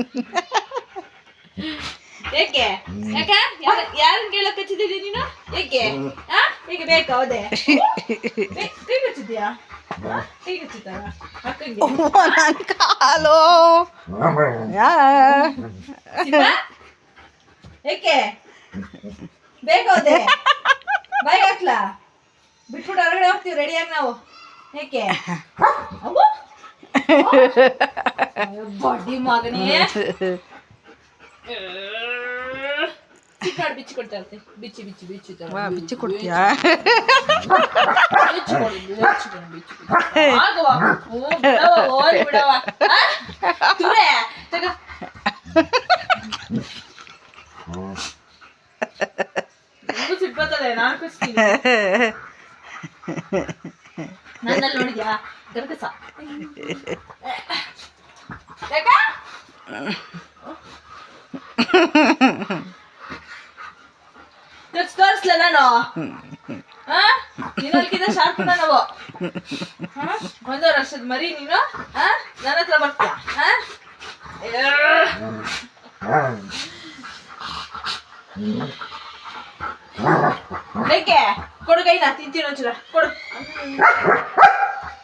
ಏಕೆ? ಯಾಕ? ಯಾರನ್ನ ಕೇಳಕ್ ಹಚ್ಚಿದ್ದೀನಿ ನೀನು? ಏಕೆ? ಹಾ ಈಗ ಬೇಕಾ ಹೌದೇ ಬೇ- ಕೈ ಹಚ್ಚಿದ್ಯಾ ಹಚ್ಚಿದ್ದಾರ ನನ್ನ ಕಾಲು? ಏಕೆ? ಬೇಕಾ ಬಾಯ್ ಹಾಕ್ಲಾ? ಬಿಟ್ಬಿಟ್ಟು ಹೊರಗಡೆ ಹೋಗ್ತೀವಿ ರೆಡಿಯಾಗಿ ನಾವು? ಏಕೆ? ಅಯ್ಯೋ, ಬಡ್ಡಿ ಮಗನೇ ಚಿಕ್ಕಾಡ್ ಬಿಚ್ಚಿ ಕೊಡ್ತಾ ಇರ್ತೀನಿ ಬಿಚ್ಚಿ ಬಿಚ್ಚಿ ಬಿಚ್ಚಿ ತರ. ವಾ ಬಿಚ್ಚಿ ಕೊಡ್ತೀಯಾ ಬಿಚ್ಚಿ ಕೊಡು, ಬಿಚ್ಚಿ ಕೊಡು, ಬಿಚ್ಚಿ ಕೊಡು. ಆಗವ್ವ. ಹ್ಞೂ, ಬಿಡವ್ವ, ಹೋಗ್ಲಿ ಬಿಡವ್ವ. ಆ? ತುರೆ, ತಗೋ. ನಿಂಗೂ ಸಿಟ್ಟು ಬರ್ತದೆ, ನಾನು ಕಚ್ತೀನಿ. ನನ್ನಲ್ಲಿ ನೋಡಿದ್ಯಾ ಗರ್ಗಸ ತೋರಿಸ್ಲ ನಾನು ಆ? ನೀನಲ್ಕಿಂತ ಶಾರ್ಪ್ ನಾವು? ಒಂದೂವರೆ ವರ್ಷದ ಮರಿ ನೀನು ಹಾ ನನ್ನ ಹತ್ರ ಬರ್ತೀಯ ಆ? ಅಯ್ಯೋ. ಬೇಕೆ ಕೊಡು ಕೈನ ತಿಂತೀನಿ ಒಂಚೂರ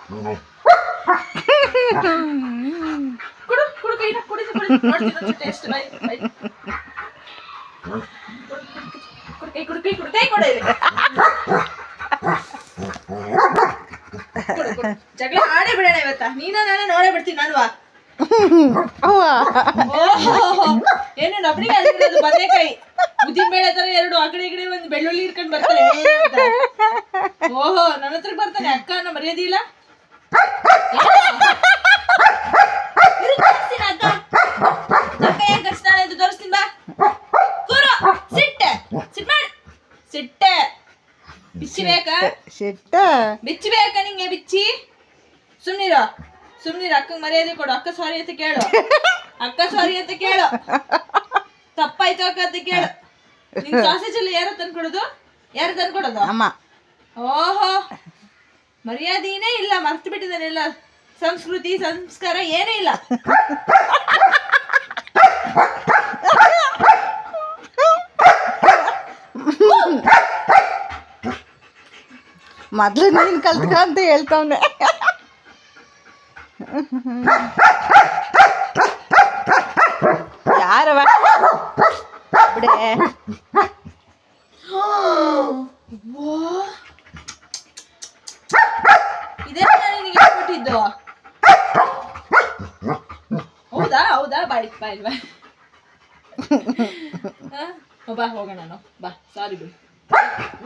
ಕೊಡು ಕೊಡು ಕೊಡು ಕೈನ ಕುಡಿದು ಕುಡಿದು ನೋಡ್ತೀನಿ ಟೇಸ್ಟ್ ಬೈ ಬೈ ಕೊಡು ಕೈ ಕೊಡು ಕೈ ಕೊಡು ಕೈ ಕೊಡು. ಜಗಳ ಆಡೇ ಬಿಡೋಣ ಇವತ್ತ? ನೀನ ನಾನು ನೋಡೇ ಬಿಡ್ತೀನಿ ನಾನು ಅವ್ವ? ಏನು ಅಲ್ಲಿರೋದು ಬದನೆಕಾಯಿ? ಉದ್ದಿನ ಬೇಳೆ ತರ ಎರಡು ಆ ಕಡೆ ಈ ಕಡೆ ಒಂದು ಬೆಳ್ಳುಳ್ಳಿ ಹಿಡ್ಕೊಂಡು ಬರ್ತಾರೆ. ಓಹೋ ನನ್ನ ಹತ್ರ ಬರ್ತಾನೆ ಅಕ್ಕ ಅನ್ನೋ ಮರ್ಯಾದೆ ಅಕ್ಕ. ಅಕ್ಕ ಬಿಚ್ಚಿ ಬೇಕಾ ಬಿಚ್ಚಿ ಬೇಕಾ ನಿಂಗೆ ಬಿಚ್ಚಿ ಸುಮ್ನಿರ ಸುಮ್ನಿರ ಅಕ್ಕಂಗ್ ಮರ್ಯಾದೆ ಕೊಡು ಅಕ್ಕ ಸಾರಿ ಅಂತ ಕೇಳು ಅಕ್ಕ ಸಾರಿ ಅಂತ ಕೇಳು ತಪ್ಪಾಯ್ತು ಅಕ್ಕ ಅಂತ ಕೇಳು ನಿನ್ ಸಾಸೇಜ್ ಎಲ್ಲ ಯಾರು ತಂದ್ಕೊಡೋದು ಯಾರು ತಂದ್ಕೊಡೋದು ಅಮ್ಮ ಓಹೋ ಮರ್ಯಾದೆನೇ ಇಲ್ಲ ಮರ್ತು ಬಿಟ್ಟಿದ್ದಾರೆ ಎಲ್ಲ. ಸಂಸ್ಕೃತಿ ಸಂಸ್ಕಾರ ಏನೇ ಇಲ್ಲ. ಮೊದ್ಲು ನೀನ್ ಕಲ್ತ್ಕ ಅಂತ ಹೇಳ್ತಾವ್ನೆ. ಯಾರವ ಬಿಡೆ. ಕೊಟ್ಟಿದ್ದು ಹೌದಾ ಹೌದಾ? ಬಾಯ್ ಬಾಯ್ ಬಾಯ್? ಬಾ. ಹೋಗೋಣ ನಾವು. ಬಾ ಸಾರಿ ಬಿಡು.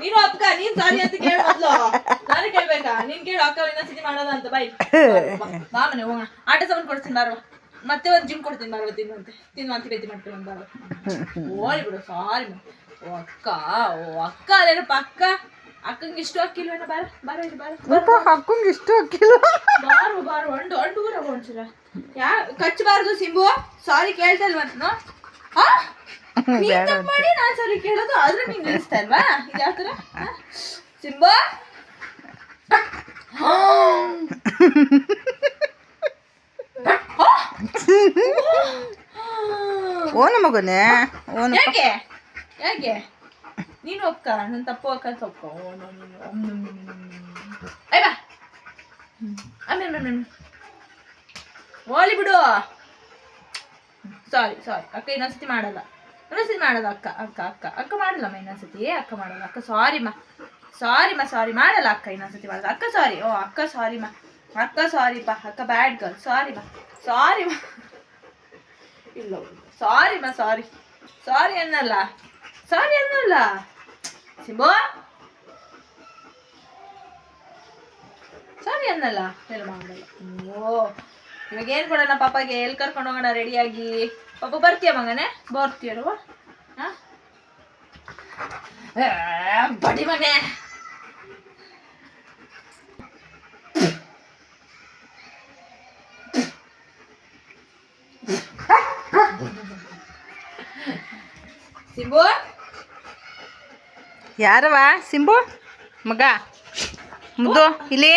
ನೀನು ಅಪ್ಪ, ನೀನ್ ಸಾರಿ ಅಂತ ಕೇಳು ನಾನು ಕೇಳ್ಬೇಕಾ? ನೀನ್ ಕೇಳು, ಅಕ್ಕ ಇನ್ನೊಂದ್ಸತಿ ಮಾಡೋದ ಅಂತ. ಬಾಯ್ ಬಾ ಮನೆ ಹೋಗೋಣ. ಆಟ ಸಾಮಾನು ಕೊಡ್ತೀನಿ ಬಾರುವ ಮತ್ತೆ ಒಂದು ಜಿಮ್ ಕೊಡ್ತೀನಿ ಬಾರುವ ತಿನ್ನುವಂತೆ ತಿನ್ನುವಂತೆ ಬೇತಿ ಮಾಡ್ಕೊಂಡು ಬಾರುವ ಓಡಿ ಬಿಡು ಸಾರಿ ಓ, ಅಕ್ಕ ಓ, ಅಕ್ಕ, ಅಲ್ಲೇನಪ್ಪ, ಅಕ್ಕ? ಅಕ್ಕಂಗೆ ಇಷ್ಟು ಅಕ್ಕಿಲ್ವೇನ ಬಾರ ಬಾರ ಇಲ್ಲಿ ಬಾರ. ಅಪ್ಪ ಹಾಕೊಂಡ್ ಇಷ್ಟು ಅಕ್ಕಿಲ್ಲ ಬಾರು ಬಾರು. ಅಂಡು ಅಂಡು ಊರ ಯಾ ಕಚ್ಚಬಾರ್ದು ಸಿಂಬು. ಸಾರಿ ಕೇಳ್ತಾ ಇಲ್ವಂತ ಹಾ? ನೀನ್ ತಪ್ಪ್ ಮಾಡಿ ನಾನ್ ಸಾರಿ ಕೇಳೋದು ಆದ್ರೆ ನೀನ್ ನಿಲ್ಲಿಸ್ತಾ ಇಲ್ವಾ? ಯಾವ ಆ? ಸಿಂಬು? ಓನ ಮಗನೇ? ಓನ ಯಾಕೆ? ಯಾಕೆ? ನೀನು ಒಪ್ಕ ನನ್ನ ತಪ್ಪು ಅಕ್ಕ ಅಂತ ಒಪ್ಕ. ಅಯ್ಯ ಬಾ. ಆಮೇಲೆ ಆಮೇಲೆ ಓಲಿ ಬಿಡು. ಸಾರಿ ಸಾರಿ. ಅಕ್ಕ ಇನ್ನೊಂದ್ಸತಿ ಮಾಡಲ್ಲ. ಇನ್ನೊಂದ್ಸತಿ ಮಾಡಲ್ಲ ಅಕ್ಕ ಅಕ್ಕ ಅಕ್ಕ. ಅಕ್ಕ ಮಾಡಲ್ಲಮ್ಮ ಇನ್ನೊಂದ್ಸತಿ. ಅಕ್ಕ ಮಾಡಲ್ಲ. ಅಕ್ಕ ಸಾರಿ ಮಾ ಸಾರಿ ಮಾ ಸಾರಿ. ಮಾಡಲ್ಲ ಅಕ್ಕ ಇನ್ನೊಂದ್ಸತಿ ಮಾಡಲ್ಲ. ಅಕ್ಕ ಸಾರಿ. ಓ ಅಕ್ಕ ಸಾರಿ ಮಾ ಅಕ್ಕ ಸಾರಿ ಪಾ ಅಕ್ಕ ಬ್ಯಾಡ್ ಗರ್ಲ್ ಸಾರಿ ಮಾ ಸಾರಿ ಮಾ ಇಲ್ಲ ಸಾರಿ ಮಾ ಸಾರಿ. ಸಾರಿ ಅನ್ನಲ್ಲ. ಅನ್ನಲ್ಲ ಸಿಂಬು? ಸಾರಿ ಅನ್ನಲ್ಲ ಎಲ್ಲ ಮಾಡಲ್ಲ ಓ ಇವಾಗ ಏನು ಕೊಡೋಣ ಪಾಪಗೆ? ಎಲ್ಲಿ ಕರ್ಕೊಂಡು ಹೋಗೋಣ ರೆಡಿಯಾಗಿ ಪಾಪ ಬರ್ತೀಯ ಮಗನೇ? ಬರ್ತೀಯಲ್ವ ಬಡಿ ಮಗನೆ. ಸಿಂಬು? ಯಾರವ ಸಿಂಬು? ಮಗ? ಮುದ್ದು? ಇಲ್ಲಿ?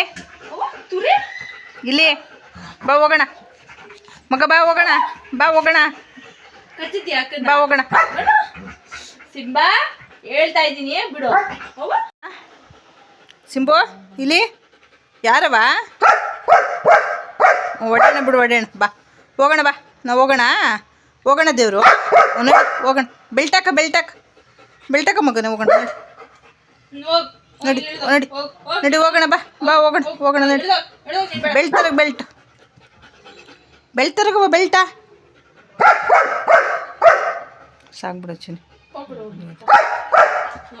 ಇಲ್ಲಿ. ಬಾ ಹೋಗೋಣ. ಮಗ ಬಾ ಹೋಗೋಣ. ಬಾ ಹೋಗೋಣ. ಬಾ ಹೋಗೋಣ. ಸಿಂಬಾ ಹೇಳ್ತಾ ಇದ್ದೀನಿ ಬಿಡು. ಸಿಂಬು ಇಲ್ಲಿ? ಯಾರವ ಒಡೆಣ ಬಿಡು ಒಡೆಣ. ಬಾ. ಹೋಗೋಣ ಬಾ. ನಾವು ಹೋಗೋಣ. ಹೋಗೋಣ ದೇವರು. ಹೋಗೋಣ ಬೆಳ್ತಾಕ ಬೆಳ್ತಾಕ ಬೆಲ್ಟಾಕ ಮಗನ ಹೋಗೋಣ. ನಡಿ ನಡಿ ನಡಿ. ಹೋಗ್, ಹೋಗ್. ನಡಿ ಹೋಗೋಣ ಬಾ ಬಾ ಹೋಗೋಣ ಹೋಗೋಣ ನಡಿ. ನೀನ್. ಬೆಲ್ಟ್ ತರಗ ಬೆಲ್ಟ್. ಬೆಲ್ಟ್ ತರಗ ಬಾ ಬೆಲ್ಟ. ಸಾಕ್ಬಿಡು ಚಿನ್ನಿ.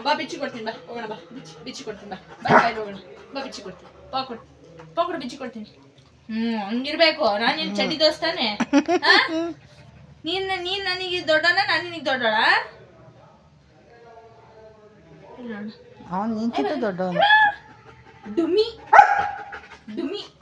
ಬಾ ಬಿಚ್ಚಿ ಕೊಡ್ತೀನಿ ಬಾ ಹೋಗೋಣ ಬಾ ಬಿಚ್ಚಿ ಬಿಚ್ಚಿ ಕೊಡ್ತೀನಿ ಬಾ. ಬಾ ಬಾಯ್ ಹೋಗೋಣ. ಬಾ ಬಿಚ್ಚಿ ಕೊಡ್ತೀನಿ. ಪಾ ಕೊಡು. ಪಾ ಕೊಡು ಬಿಚ್ಚಿ ಕೊಡ್ತೀನಿ. ಹ್ಮ್ ಹಂಗಿರ್ಬೇಕು. ನಾನು ಚಡಿ ಚಡ್ಡಿ ದೋಸ್ತಾನೆ? ನೀನ್ ನೀನ್ ನನಗೆ ದೊಡ್ಡೋಣ ನಾನು ನಿನಗೆ ದೊಡ್ಡೋಣ. ಅವನು ನಿಂತಿದ್ದು ದೊಡ್ಡವನು. ಡುಮಿ. ಡುಮಿ.